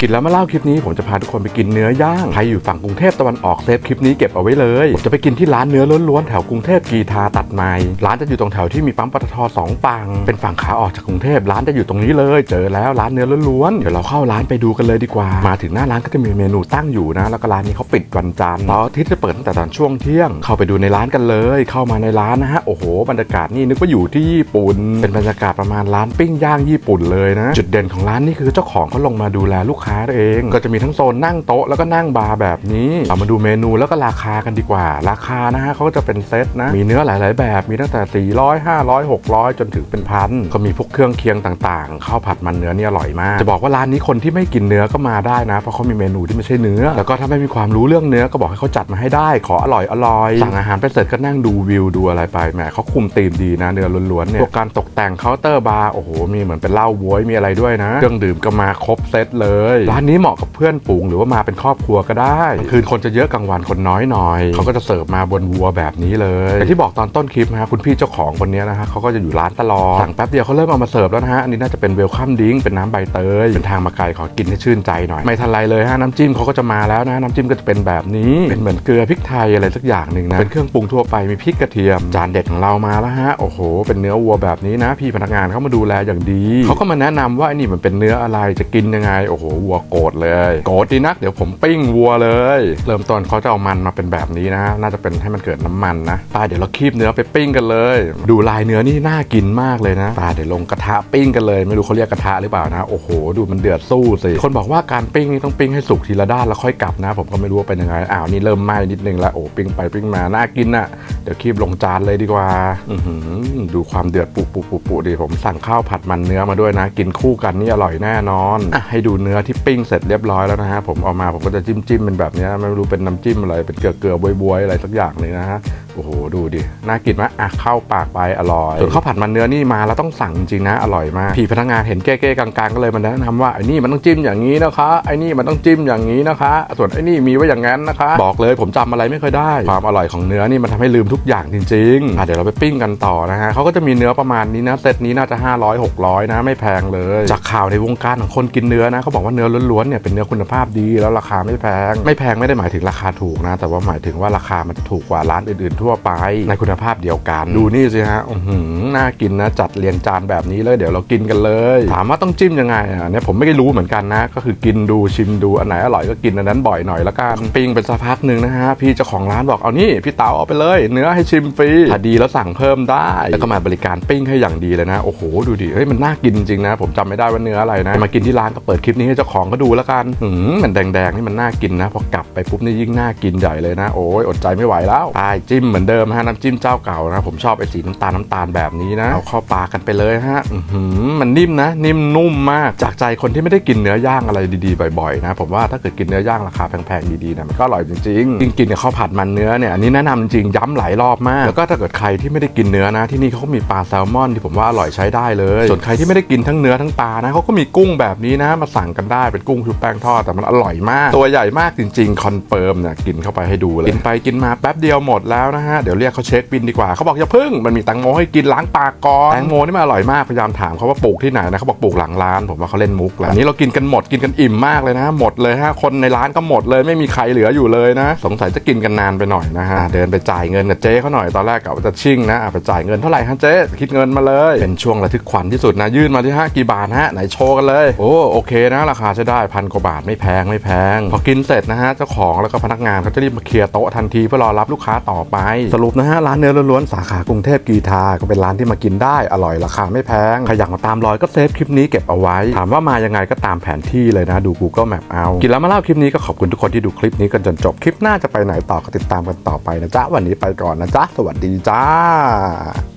กินแล้วมาเล่าคลิปนี้ผมจะพาทุกคนไปกินเนื้อย่างใครอยู่ฝั่งกรุงเทพตะวันออกเซฟคลิปนี้เก็บเอาไว้เลยผมจะไปกินที่ร้านเนื้อล้วนๆแถวกรุงเทพกีทาตัดใหม่ร้านจะอยู่ตรงแถวที่มีปั๊มปตทสองฝั่งเป็นฝั่งขาออกจากกรุงเทพร้านจะอยู่ตรงนี้เลย เจอแล้วร้านเนื้อล้วนๆเดี๋ยวเราเข้าร้านไปดูกันเลยดีกว่า มาถึงหน้าร้านก็จะมีเมนูตั้งอยู่นะ แล้วก็ร้านนี้เขาปิดวันจันทร์เสาร์อาทิตย์จะเปิดตั้งแต่ตอนช่วงเที่ยง เข้าไปดูในร้านกันเลย เข้ามาในร้านนะฮะโอ้โหบรรยากาศนี่นึกว่าอยู่ที่ญี่ปุ่นเป็นบรรยากาศประมาณร้านปิ้งย่างญี่ปุ่นเลยนะ จุดเด่นของร้านนี่คือเจ้าของเขาลงมาดูแลลูกค้าเอง ก็จะมีทั้งโซนนั่งโต๊ะแล้วก็นั่งบาร์แบบนี้เรามาดูเมนูแล้วก็ราคากันดีกว่า ราคานะฮะเขาก็จะเป็นเซตนะมีเนื้อหลาย ๆ แบบมีตั้งแต่ 400 500 600 จนถึงเป็นพันก็มีพวกเครื่องเคียงต่างๆข้าวผัดมันเนื้อเนี่ยอร่อยมาก จะบอกว่าร้านนี้คนที่ไม่กินเนื้อก็มาได้นะ เพราะเขามีเมนูที่ไม่ใช่เนื้อ แล้วก็ถ้าไม่มีความรู้เรื่องเนื้อก็บอกให้เขาจัดมาให้ได้ขออร่อยอร่อยสั่งอาหารไปเสร็จก็นั่งดูวิวดูอะไรไปแหมเขาคุมธีมดีนะเนื้อล้วนๆเนี่ยพวกการตกแต่งเคาน์เตอร์บาร์โอ้โหมีเหมือนเป็นเหล้าบ๊วยมีอะไรด้วยนะ เครื่องดื่มก็มาครบเซตเลยร้านนี้เหมาะกับเพื่อนฝูงหรือว่ามาเป็นครอบครัวก็ได้ คืนคนจะเยอะกลางวันคนน้อยหน่อย เขาก็จะเสิร์ฟมาบนวัวแบบนี้เลยอย่างที่บอกตอนต้นคลิปนะฮะคุณพี่เจ้าของคนนี้นะฮะเขาก็จะอยู่ร้านตลอดสั่งแป๊บเดียวเขาเริ่มเอามาเสิร์ฟแล้วนะฮะอันนี้น่าจะเป็นเวลคัมดิ้งเป็นน้ำใบเตยเป็นทางมาไกลขอกินให้ชื่นใจหน่อย ไม่ทันไรเลยฮะน้ำจิ้มเขาก็จะมาแล้วนะน้ำจิ้มก็จะเป็นแบบนี้เป็นเหมือนเกลือพริกไทยอะไรสักอย่างหนึ่งนะเป็นเครื่องปรุงทั่วไปมีพริกกระเทียม จานเด็ดของเรามาแล้วฮะโอ้โห เป็นเนื้อวัวแบบนี้นะ พี่พนักงานเขามาดูแลอย่างดีเขาก็มาแนะนำว่าไอ้นี่มันเป็นเนื้ออะไรจะกินยังไงโอ้โหวัวโกรธเลย โกรธดีนักเดี๋ยวผมปิ้งวัวเลย เริ่มต้นเขาจะเอามันมาเป็นแบบนี้นะ น่าจะเป็นให้มันเกิดน้ำมันนะตาเดี๋ยวเราคีบเนื้อไปปิ้งกันเลย ดูลายเนื้อนี่น่ากินมากเลยนะตาเดี๋ยวลงกระทะปิ้งกันเลย ไม่รู้เขาเรียกกระทะหรือเปล่านะโอ้โห ดูมันเดือดสู้สิคนบอกว่าการปิ้งนี่ต้องปิ้งให้สุกทีละด้านแล้วค่อยกลับนะ ผมก็ไม่รู้ว่าเป็นยังไงอ้าวนี่เริ่มไหม้นิดนึงล้วโอ้ปิ้งไปปิ้งมาน่ากินน่ะ เดี๋ยวคีบลงจานเลยดีกว่าอื้อหือดูความเดือดปุปุปุปุดิผมสั่งข้าวผัดมันเนื้อมาด้วยนะ กินคู่กันนี่อร่อยแน่นอนอะให้ดูเนื้อที่ปิ้งเสร็จเรียบร้อยแล้วนะฮะผมเอามาผมก็จะจิ้มจิ้มเป็นแบบเนี้ยไม่รู้เป็นน้ำจิ้มอะไรเป็นเกลือเกลือบวยๆอะไรสักอย่างหนึงนะฮะ โอ้โหดูดิ น่ากินไหมอะเข้าปากไปอร่อยส่วนข้าวผัดมันเนื้อนี่มาแล้วต้องสั่งจริงนะอร่อยมากพี่พนักงานเห็นเก้ๆกลางๆก็เลยมาแนะนำว่าไอ้นี่มันต้องจิ้มอย่างนี้นะคะไอ้นี่มันต้องจิ้มอย่างนี้นะคะ ส่วนไอ้นี่มีไว้อย่างนั้นนะคะ บอกเลยผมจำอะไรไม่ค่อยได้ ความอร่อยของเนื้อนี่มันทำให้ลืมทุกอย่างจริงๆอะเดี๋ยวเราไปปิ้งกันต่อนะฮะเขาก็จะมีเนื้อประมาณนี้นะเซตนี้น่าจะ 500 600 นะไม่แพงเลย จากข่าวในวงการของคนกินเนื้อนะเขาบอกว่าเนื้อล้วนๆเนี่ยเป็นเนื้อคุณภาพดีแล้วราคาไม่แพงไม่แพงไม่ได้หมายถึงราคาถูกนะ แต่ว่าหมายถึงว่าราคามันจะถูกกว่าร้านอื่นๆทั่วไปในคุณภาพเดียวกัน ดูนี่สิฮะอื้อหือน่ากินนะจัดเรียงจานแบบนี้เลยเดี๋ยวเรากินกันเลย ถามว่าต้องจิ้มยังไงอะเนี่ยผมไม่ได้รู้เหมือนกันนะ ก็คือกินดูชิมดูอันไหนอร่อยก็กินอันนั้นบ่อยหน่อยละกันปิ้งเป็นสักพักหนึ่งนะฮะพี่เจ้าของร้านบอกเอานี่พี่เต๋าเอาไปเลย เนื้อให้ชิมฟรีถ้าดีแล้วสั่งเพิ่มได้แล้วก็มาบริการปิ้งให้อย่างดีเลยนะโอ้โหดูดิเฮ้ยมันน่ากินจริงนะ ผมจำไม่ได้ว่าเนื้ออะไรนะมากินที่ร้านก็เปิดคลิปนี้ให้เจ้าของก็ดูแล้วกันหืมมันแดงๆนี่มันน่ากินนะพอกลับไปปุ๊บนี่ยิ่งน่ากินใหญ่เลยนะโอ้ยอดใจไม่ไหวแล้วตายจิ้มเหมือนเดิมฮะน้ำจิ้มเจ้าเก่านะผมชอบไอ้สีน้ำตาลน้ำตาลแบบนี้นะเอาเข้าปากกันไปเลยฮะมันนิ่มนะ นิ่มนุ่มมากจากใจคนที่ไม่ได้กินเนื้อย่างอะไรดีๆบ่อยๆนะผมว่าถ้าเกิดกินเนื้อย่างราคาแพงๆดีๆนะมันก็อร่อยจริงๆจริงๆกินกับข้าวผัดมันเนื้อเนี่ยอันนี้แนะนำจริงย้ำหลายรอบมาก แล้วก็ถ้าเกิดใครที่ไม่ได้กินเนื้อนะ ที่นี่เขาก็มีปลาแซลมอนที่ผมว่าอร่อยใช้ได้เลย ส่วนใครที่ไม่ได้กินทั้งเนื้อทั้งปลานะเขาก็มีกุ้งแบบนี้นะมาสั่งกันได้เป็นกุ้งชุบแป้งทอดแต่มันอร่อยมาก ตัวใหญ่มากจริงๆคอนเฟิร์มเนี่ยกินเข้าไปให้ดูเลยกินไปกินมาแป๊บเดียวหมดแล้วนะฮะ เดี๋ยวเรียกเขาเช็คบินดีกว่าเขาบอกอย่าพึ่งมันมีแตงโมให้กินล้างปากก่อนแตงโมนี่มันอร่อยมากพยายามถามเขาว่าปลูกที่ไหนนะเขาบอกปลูกหลังร้าน ผมว่าเขาเล่นมุกแล้วอันนี้เรากินกันหมดกินกันอิ่มมากเลยนะ หมดเลยฮะคนในร้านก็หมดเลยไม่มีใครเหลืออยู่เลยนะ สงสัยจะกินกันนานไปหน่อยนะฮะเดินไปจ่ายเงินกับเจ๊เขาหน่อยตอนแรกกะว่าจะชิ่งนะอะไปจ่ายเงินเท่าไหร่ฮะเจ๊คิดเงินมาเลยเป็นช่วงระทึกขวัญที่สุดนะยื่นมาที่ฮะกี่บาทฮะไหนโชว์กันเลยโอ้โอเคนะ ราคาใช้ได้พันกว่าบาทไม่แพงไม่แพง พอกินเสร็จนะฮะเจ้าของแล้วก็พนักงานเขาจะรีบมาเคลียร์โต๊ะทันทีเพื่อรอรับลูกค้าต่อไปสรุปนะฮะร้านเนื้อล้วนๆสาขากรุงเทพกีทาก็เป็นร้านที่มากินได้อร่อยราคาไม่แพงใครอยากมาตามรอยก็เซฟคลิปนี้เก็บเอาไว้ ถามว่ามายังไงก็ตามแผนที่เลยนะดู Google Map เอา กินแล้วมาเล่าคลิปนี้ก็ขอบคุณทุกคนที่ดูคลิปนี้กันจนจบคลิปหน้าจะไปไหนต่อก็ติดตามกันต่อไปนะจ๊ะวันนี้ไปก่อนนะจ๊ะสวัสดีจ้า